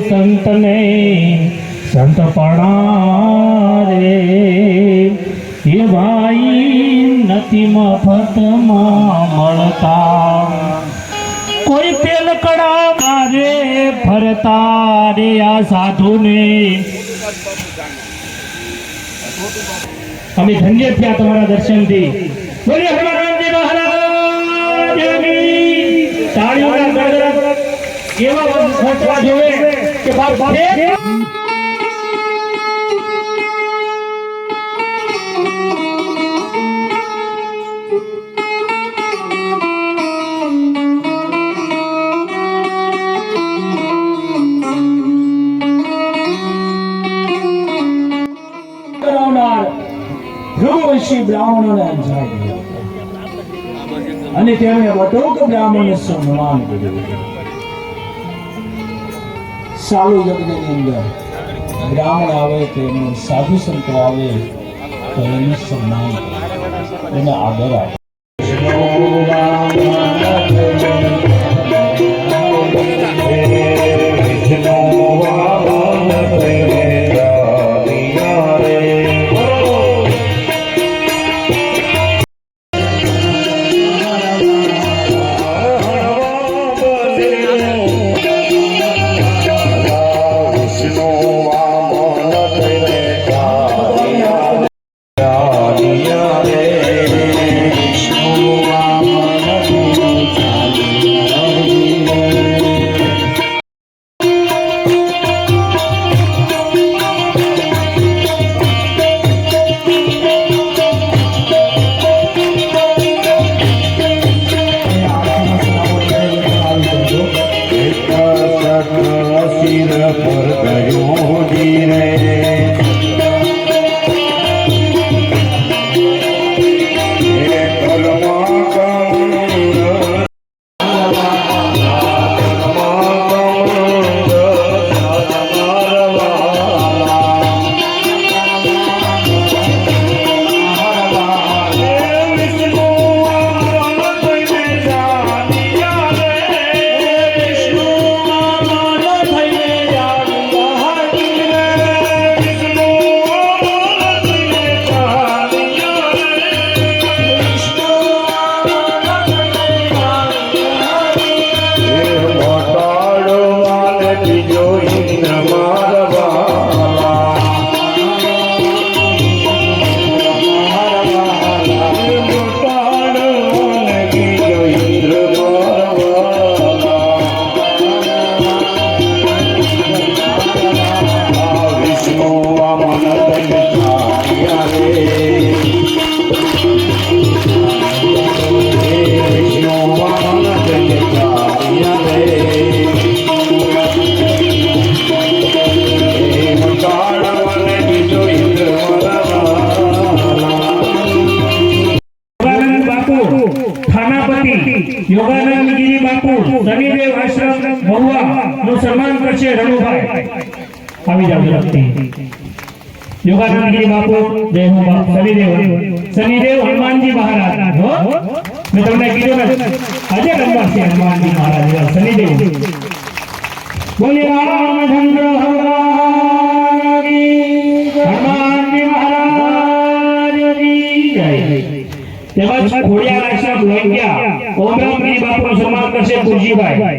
સંતને સંત પણારે એ ભાઈ નથી મફતમાં મળતા. કોઈ પેલકડા મારે ફરતા રે આ સાધુને. અમે ધન્ય થયા તમારા દર્શનથી. બોલીએ હનુમાનજી મહારાજ. એવા ખોટવા જોવે ભૃગુવંશી બ્રાહ્મણોને અંજાય અને તેમણે વટોક બ્રાહ્મણને સન્માન કર્યું. સાલુ યજ્ઞની અંદર બ્રાહ્મણ આવે કે એમનો સાધુ સંતો આવે તો એનું સન્માન એને આદર આપે. મહુવા નું સન્માન કરશે રણુભાઈ આવી જાવ ઝડપથી યોગાનંદ ગીરી બાપુ જય હો બાપ શનિદેવ શનિદેવ હનુમાનજી મહારાજ હો મેં તમને કીધું ને આજે રમવા છે હનુમાનજી મહારાજ એવા શનિદેવ બોલે રામચંદ્ર ભગવાન કી જય. હનુમાનજી મહારાજ કી જય તેમજ ખોડિયાર આશ્રમ લોહિયા ઓમરામગીરી બાપુનું સન્માન કરશે પુરજીભાઈ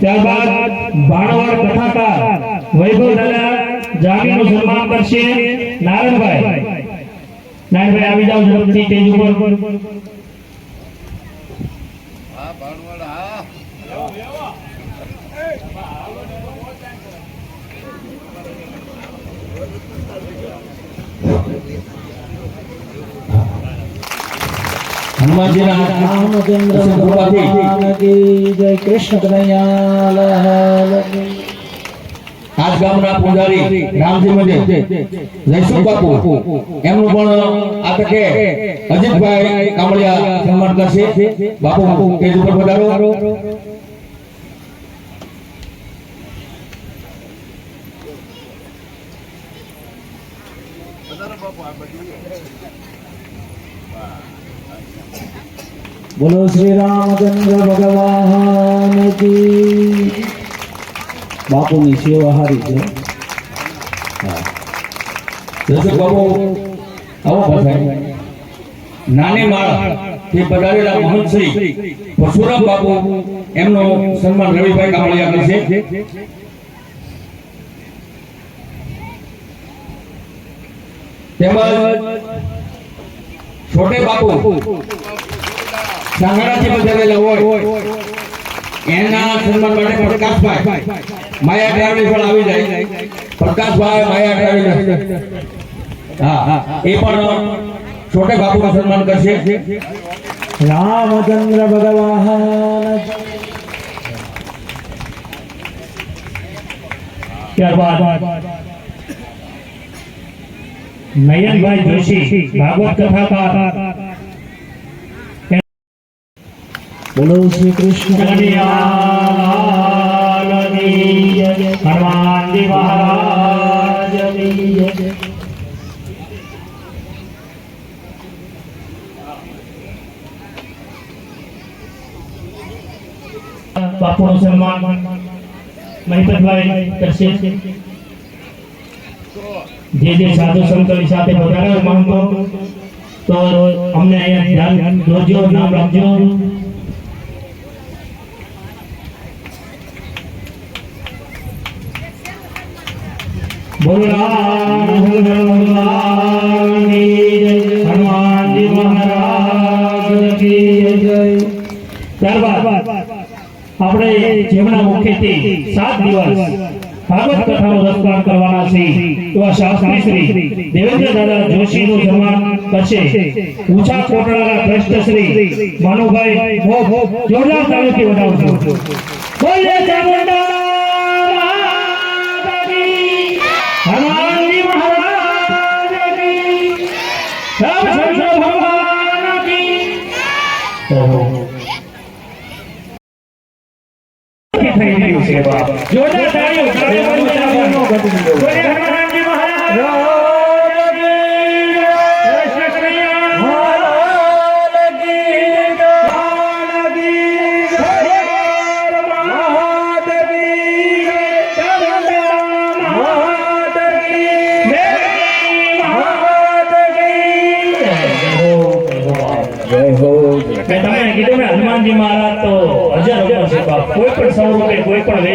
ત્યારબાદ ભાણવડ કથાકાર વૈભવ દાદા જાગીરનું સન્માન કરશે નારાયણભાઈ નારાયણભાઈ આવી જાઓ ઝડપથી સ્ટેજ ઉપર. હનુમાનજીના ભગવાન જય કૃષ્ણ કનૈયા લાલ કી આજ ગામના પૂજારી રામજી મંદિર. જયસુખ બાપુ? એમનું પણ આ તકે અજીતભાઈ કામળિયા સન્માન કરશે. બાપુ કેજ ઉપર પધારો. બોલો શ્રી રામચંદ્ર ભગવાન બાપુની સેવા હારી છે. નાની માળા થી પધારેલા મહંત શ્રી પરશુરામ બાપુ, એમનો સન્માન રવિભાઈ કામળિયા છે. તેમજ છોટે બાપુ સાંગણાથી પધારેલા હોય એના સન્માન માટે પ્રકાશભાઈ માયા ટ્રાવેલ્સ પણ આવી જાય પ્રકાશભાઈ માયા ટ્રાવેલ્સ હા હા એ પણ છોટે બાપુનું સન્માન કરશે રામચંદ્ર ભગવાન ત્યારબાદ નયનભાઈ જોશી ભાગવત કથાકાર બોલો શ્રી કૃષ્ણ. બાપુનું સન્માન મહિપતભાઈ કરશે જે જે સાધુ સંતોની સાથે વધારે માંગો તો અમને અહીંયા ધ્યાન દોરજો, નામ રાખજો બોલો રામચંદ્ર ભગવાનની જય. હનુમાનજી મહારાજ કી જય ત્યારબાદ આપણે જેમના મુખેથી સાત દિવસ ભાગવત કથાનો રસપાન કરવાના છે એવા શાસ્ત્રી શ્રી દેવેન્દ્ર દાદા જોશીનું સન્માન કરશે ઊંચા કોટડાના ભ્રષ્ટ શ્રી ભાનુભાઈ ભોગ જોરદાર તાલુકી વધાવજો બોલે ચામુંડા થઈ ગયું છે. બાપ. જોરદાર તાળીઓ, તાળીઓ બંધ બોલે હનુમાનજી મહારાજ.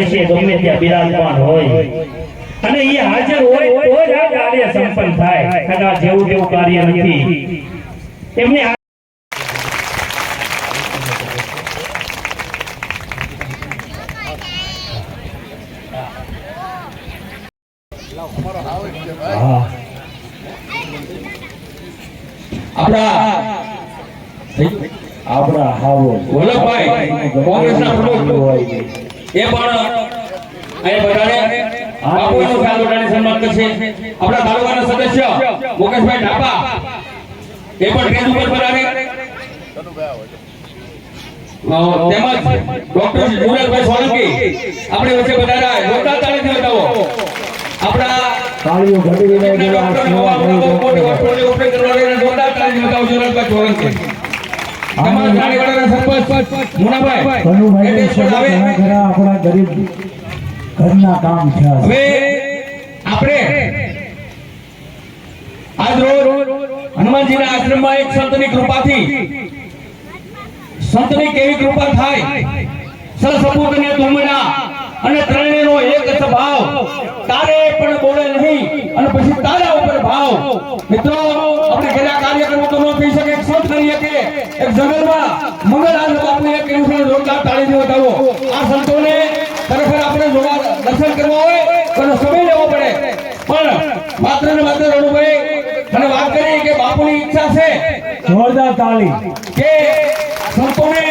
કોઈ ગમે ત્યાં બિરાજમાન હોય. અને એ હાજર હોય તો જ આ કાર્ય સંપન્ન થાય. કારણ જેવું તેવું કાર્ય નથી. એમને આપણા આપણા હાવો પ્રમુખ એ પણ અહીં બધાને બાપુનું ઉઠાડી સન્માન કરશે. આપણા તાલુકાના સદસ્ય મુકેશભાઈ ઢાપા એ પણ સ્ટેજ ઉપર પધારે. તેમજ ડોક્ટર જુનાલભાઈ સોલંકી આપણે વચ્ચે બધા જોરદાર તાળીથી બતાવો. આપણા તાળીઓ જેવા ડોક્ટર નવા કરી મોટી હોસ્પિટલ ઓપરેટ કરવાના તાળીથી બતાવો જુનાલભાઈ સોલંકી. તેમજ રાણીવાડાના સરપંચ મુનાભાઈ કનુભાઈની એ સ્ટેજ પર સેવા આવે. ઘણા આપણા ગરીબ ઘરના કામ છે. હવે આપણે આજ રોજ હનુમાનજીના આશ્રમમાં એક સંતની કૃપાથી સંતની કેવી કૃપા થાય સસપૂત ને તુમડા અને ત્રણેયનો એક સ્વભાવ તારે પણ બોલે નહીં અને પછી તારા ઉપર ભાવ. મિત્રો આપણે ઘણા કાર્યક્રમો તો ન થઈ શકે એક સંત કરીએ કે એક જંગલમાં મંગળ આનંદ આપણે એક એવું છે તાળી દેવો બતાવો આ સંતોને ખરેખર આપણે જોવા દર્શન કરવા હોય તો સમય લેવો પડે. પણ માત્ર ને માત્ર રણુભાઈ અને વાત કરી કે બાપુની ઈચ્છા છે જોરદાર તાળી. કે સંતોને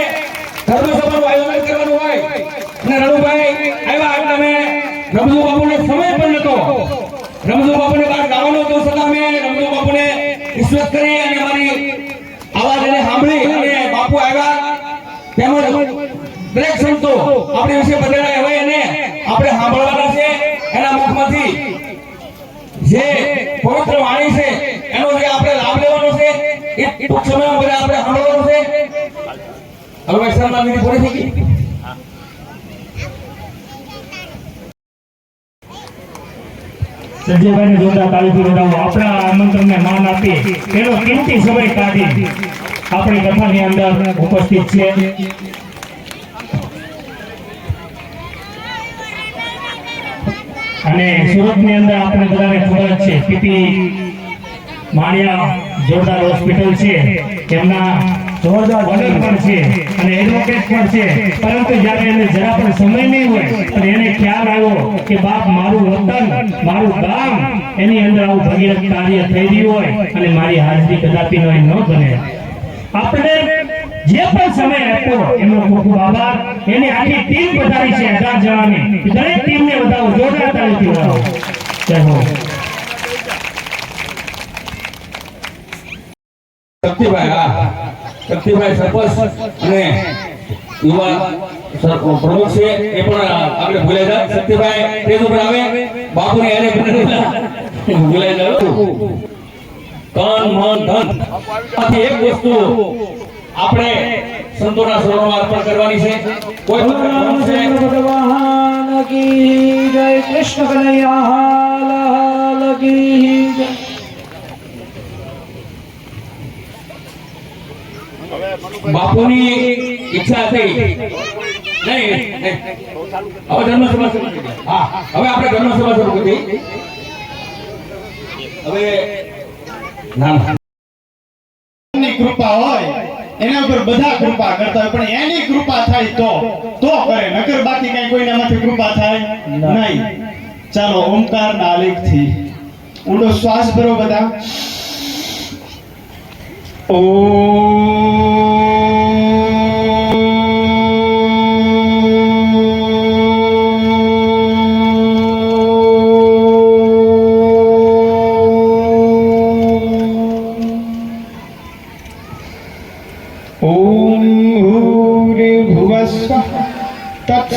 આપણી સાંભળવાના છે. એના મુખમાંથી જે પવિત્ર વાણી છે, એનો જે આપણે લાભ લેવાનો છે, એ સમયમાં બધા આપણે સાંભળવાનું છે. હવે વૈષ્ણવમાં વિધિ પૂરી થઈ ગઈ. સંજયભાઈને અને સુરતની અંદર આપણે બધાને ખબર છે, પીપી માળિયા જોરદાર હોસ્પિટલ છે. એમના જોરદાર વડર પણ છે અને એડવોકેટ પણ છે. પરંતુ જ્યારે એને જરા પણ સમય નહીં હોય પણ એને ખ્યાલ આવ્યો કે બાપ મારું વતન મારું ગામ એની અંદર આવું ભગીરથ કાર્ય થઈ રહ્યું હોય અને મારી હાજરી કદાપી નો ન બને. આપણે જે પણ સમય આપ્યો એમનો ખૂબ ખૂબ આભાર. એની આખી ટીમ વધારી છે હજાર જણાની દરેક ટીમને વધાવો જોરદાર તાળીથી વધાવો જય હો. શક્તિભાઈ હા. શક્તિભાઈ સરપંચ અને યુવા પ્રમુખ છે, એ પણ આપણે ભૂલાઈ જાય શક્તિભાઈ સ્ટેજ ઉપર આવે. બાપુને એને ભૂલાઈ જાય તન, મન, ધન. આથી એક વસ્તુ આપણે સંતોના શરણોમાં અર્પણ કરવાની છે. કોઈ પણ છે. ભગવાન કી જય, કૃષ્ણ કનૈયા લાલ કી જય. બાપુની ઈચ્છા થઈ. નહીં. હવે ધર્મસભા શરૂ હા, હવે આપણે ધર્મસભા શરૂ કરી હવે. કૃપા હોય, એના ઉપર બધા કૃપા કરતા હોય, પણ એની કૃપા થાય તો તો કરે. નકર બાકી કઈ કોઈના માંથી કૃપા થાય નહીં. ચાલો, ઓમકાર ના થી ઊંડો શ્વાસ ભરો બધા. ॐ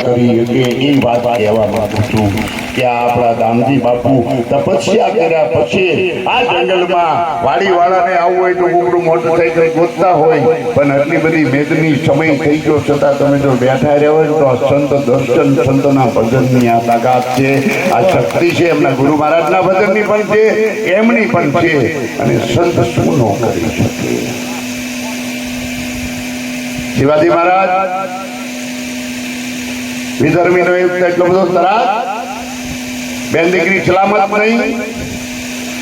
કરી કે એ વાત કહેવા માંગુ છું કે આપણા દામજી બાપુ તપસ્યા કર્યા પછી આ જંગલમાં વાડીવાળાને આવું હોય તો ઉગડું મોટરસાઇકલ ગોતતા હોય પણ આટલી બધી મેદની સમય થઈ ગયો છતાં તમે જો બેઠા રહ્યા હોય તો આ સંત દર્શન સંતના ભજનની આ તાકાત છે આ શક્તિ છે એમના ગુરુ મહારાજના ભજનની પણ છે એમની પણ છે અને સંત શું ન કરી શકે શિવાજી મહારાજ વિધર્મીનો એટલો બધો તરાસ. બેન દીકરી સલામત નહીં.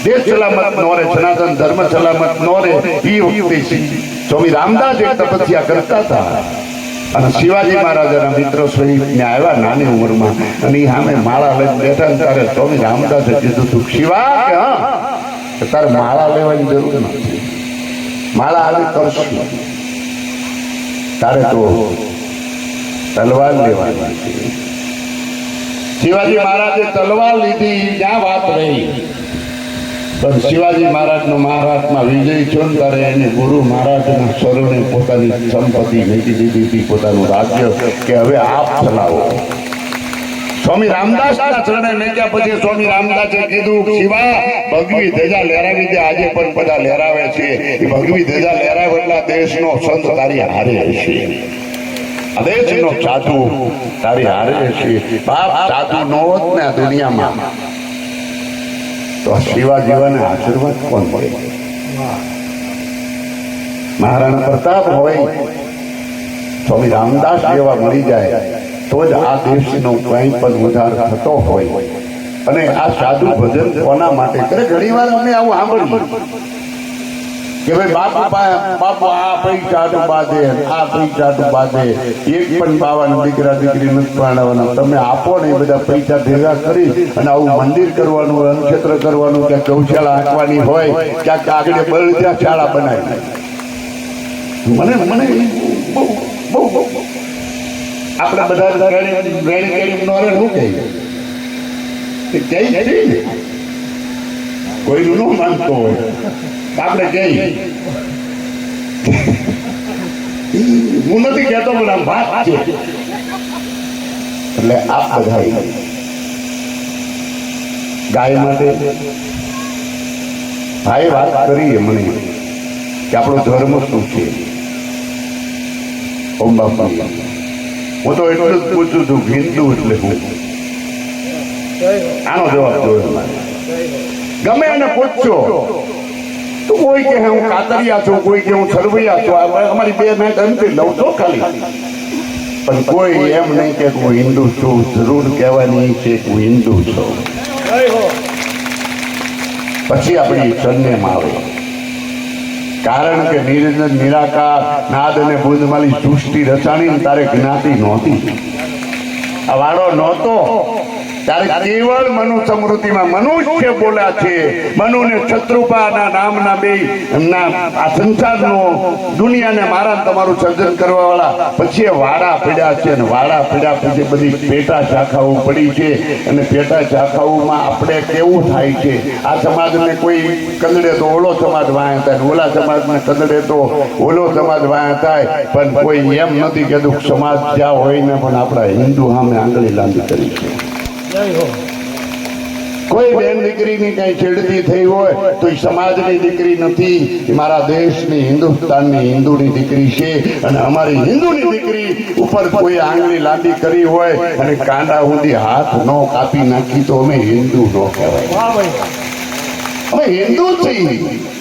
દેશ સલામત નો રે, સનાતન ધર્મ સલામત નો રે. એ વખતે સ્વામી રામદાસ એક તપસ્યા કરતા હતા. અને શિવાજી મહારાજાના મિત્રો સ્વરૂપને આવ્યા નાની ઉંમરમાં. અને એ સામે માળા લઈને બેઠા ને ત્યારે સ્વામી રામદાસે કીધું તું, શિવા, કે હા? તારે માળા લેવાની જરૂર નથી. માળા આવી કરશું. તારે તો તલવાર લેવાની. છે શિવાજી મહારાજે તલવાર લીધી ત્યાં વાત રહી? પણ શિવાજી મહારાજનો મહારાજમાં વિજય છો ને ત્યારે એને ગુરુ મહારાજના સ્વરૂપે પોતાની સંપત્તિ વેચી દીધી હતી, પોતાનું રાજ્ય કે હવે આપ ચલાવો. સ્વામી રામદાસના ચરણે મેક્યા પછી સ્વામી રામદાસે કીધું, શિવા, ભગવી ધજા લહેરાવી દે, આજે પણ બધા લહેરાવે છે. ભગવી ધજા લહેરાવેલા દેશનો સંત તારી હારે આ દેશનો સાધુ તારી હારે છે, બાપ સાધુ નો ને દુનિયામાં, તો શિવા જીવાને આશીર્વાદ કોણ મળે? મહારાણા પ્રતાપ હોય, સ્વામી રામદાસ જેવા મળી જાય, તો જ આ દેશનો કંઈ પણ ઉધાર થતો હોય. અને આ સાધુ ભજન કોના માટે ઘણી વાર અમે આવું સાંભળ્યું કે ભાઈ બાપુ બાપુ આ પૈસા બાંધે આ પૈસા બાંધે. એક પણ બાવાના દીકરા દીકરી નથી પરણાવવાના. તમે આપો ને એ બધા પૈસા ભેગા કરી અને આવું મંદિર કરવાનું અન્નક્ષેત્ર કરવાનું કે ગૌશાળા હાંકવાની હોય ક્યાંક આગળ બળદિયા શાળા બનાવી. મને મને બહુ બહુ બહુ. આપણા બધા રેણી શું કહીએ કે કોઈનું ન માનતો હોય. આપણે કહીએ હું નથી કહેતો, પણ આમ વાત એટલે આપ બધા ગાય માટે ભાઈ વાત કરીએ મને કે આપણો ધર્મ શું છે? ઓમ બાપા. હું તો એટલું જ પૂછું છું હિન્દુ એટલે હું. આનો જવાબ જોયો ગમે એને પૂછજો તો કોઈ કે હું કાતરિયા છું, કોઈ કે હું છરવૈયા છું. અમારી બે મેચ અંતિમ લઉં તો ખાલી. પણ કોઈ એમ નહીં કે હું હિન્દુ છું, જરૂર કહેવાની કે હું હિન્દુ છું. પછી આપણી સરનેમ આવે. કારણ કે નિરંજન નિરાકાર, નાદ અને બુદ્ધમાલી સૃષ્ટિ રચાણી તારે જ્ઞાતિ નહોતી. આ વાળો નહોતો. ત્યારે કેવળ મનુ સમૃદ્ધિમાં મનુષ્ય બોલ્યા છે. મનુને શત્રુપાના નામના બે એમના આ સંસારનો દુનિયાને મારા તમારું સર્જન કરવા વાળા પછી વાડા પીડ્યા છે અને વાડા પીડ્યા પછી બધી પેટા શાખાઓ પડી છે અને પેટા શાખાઓમાં આપણે કેવું થાય છે? આ સમાજને કોઈ કદડે તો ઓલો સમાજ વાયા થાય ને ઓલા સમાજને કદડે તો ઓલો સમાજ વાયા થાય. પણ કોઈ એમ નથી કહેતું સમાજ જ્યાં હોય ને પણ આપણા હિન્દુ સામે આંગળી લાંબી કરી છે. કોઈ બેન દીકરીની કઈ છેડતી થઈ હોય તો એ સમાજની દીકરી નથી. મારા દેશની હિન્દુસ્તાનની હિન્દુની દીકરી છે. અને અમારી હિન્દુની દીકરી ઉપર કોઈ આંગળી લાંબી કરી હોય અને કાંડા ઊંધી હાથ ન કાપી નાખી તો અમે હિન્દુ ન કહેવાય. અમે હિન્દુ છીએ.